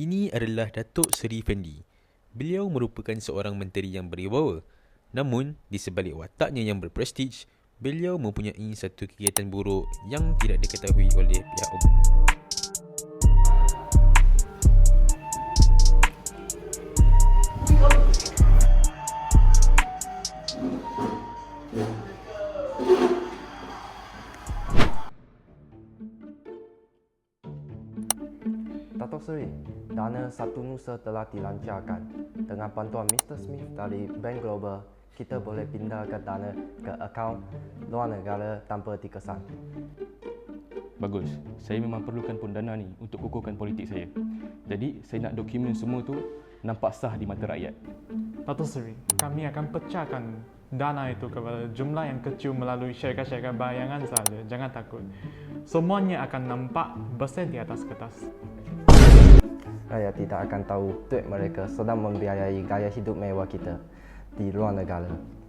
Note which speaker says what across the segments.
Speaker 1: Ini adalah Datuk Seri Fendi. Beliau merupakan seorang menteri yang berwibawa. Namun, di sebalik wataknya yang berprestij, beliau mempunyai satu kegiatan buruk yang tidak diketahui oleh pihak umum.
Speaker 2: Datuk Seri, dana satu nusa telah dilancarkan. Dengan bantuan Mr. Smith dari Bank Global, kita boleh pindahkan dana ke akaun luar negara tanpa dikesan.
Speaker 3: Bagus. Saya memang perlukan pun dana ni untuk kukuhkan politik saya. Jadi, saya nak dokumen semua tu nampak sah di mata rakyat.
Speaker 4: Datuk Seri, kami akan pecahkan dana itu kepada jumlah yang kecil melalui syarikat-syarikat bayangan saja. Jangan takut. Semuanya akan nampak besar di atas kertas.
Speaker 2: Rakyat tidak akan tahu duit mereka sedang membiayai gaya hidup mewah kita di luar negara.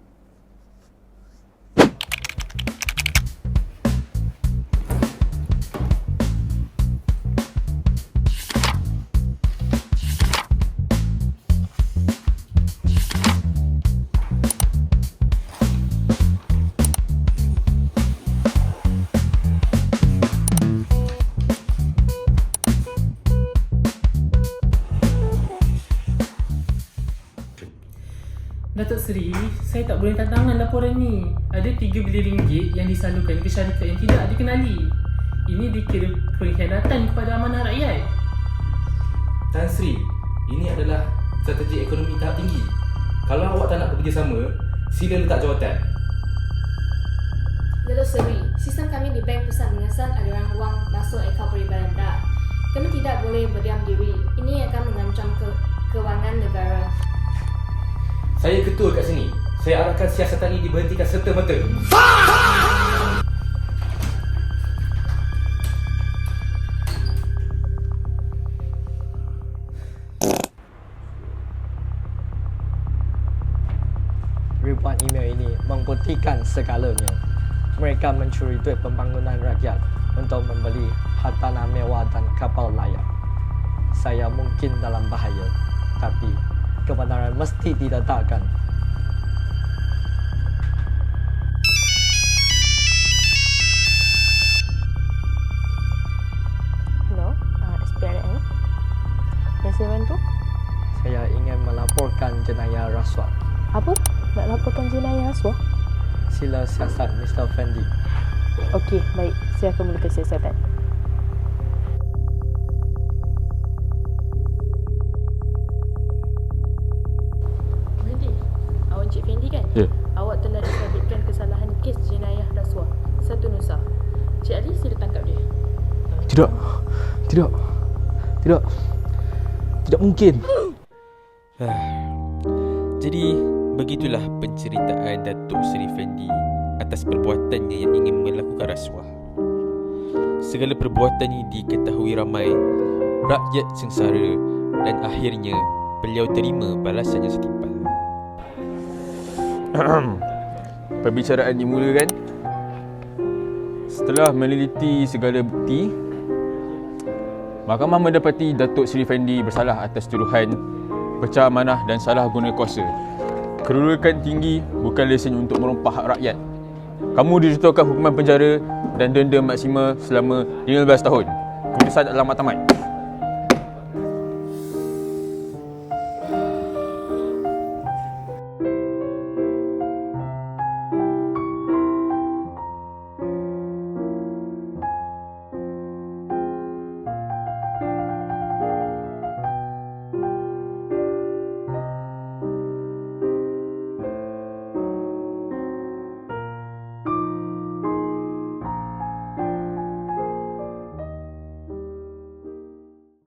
Speaker 5: Datuk Seri, saya tak boleh tantangan laporan ni. Ada 3 bilion ringgit yang disalurkan ke syarikat yang tidak dikenali. Ini dikira pengkhianatan kepada amanah rakyat.
Speaker 6: Tan Sri, ini adalah strategi ekonomi tahap tinggi. Kalau awak tak nak bekerjasama, sila letak jawatan.
Speaker 7: Datuk Seri, sistem kami di Bank Pusat mengesan aliran wang masuk akaun peribadi anda. Kami tidak boleh berdiam diri. Ini akan mengancam ke kewangan negara.
Speaker 6: Saya ketua kat sini. Saya arahkan siasatan ini diberhentikan serta-merta.
Speaker 8: Ribuan email ini membuktikan segalanya. Mereka mencuri duit pembangunan rakyat untuk membeli hartanah mewah dan kapal layar. Saya mungkin dalam bahaya, tapi kebenaran mesti diletakkan.
Speaker 9: Hello, uh, SPRN. Yang saya bantu?
Speaker 8: Saya ingin melaporkan jenayah rasuah.
Speaker 9: Apa? Nak laporkan jenayah rasuah?
Speaker 8: Sila siasat Mr. Fendi.
Speaker 9: Okey, baik. Saya akan mulakan siasatan.
Speaker 3: Ya.
Speaker 9: Awak telah disabitkan kesalahan kes jenayah rasuah. Satu Nusa. Cik Ali, sila tangkap dia.
Speaker 3: Tidak. Tidak. Tidak. Tidak mungkin.
Speaker 1: Jadi, begitulah penceritaan Datuk Seri Fendi atas perbuatannya yang ingin melakukan rasuah. Segala perbuatan ini diketahui ramai, rakyat sengsara dan akhirnya beliau terima balasan yang setimpal.
Speaker 3: Perbicaraan dimulakan. Setelah meneliti segala bukti, Mahkamah mendapati Datuk Seri Fendi bersalah atas tuduhan pecah amanah dan salah guna kuasa. Kedudukan tinggi bukan lesen untuk merompak hak rakyat. Kamu dijatuhkan hukuman penjara dan denda maksima selama 15 tahun. Keputusan adalah matlamat.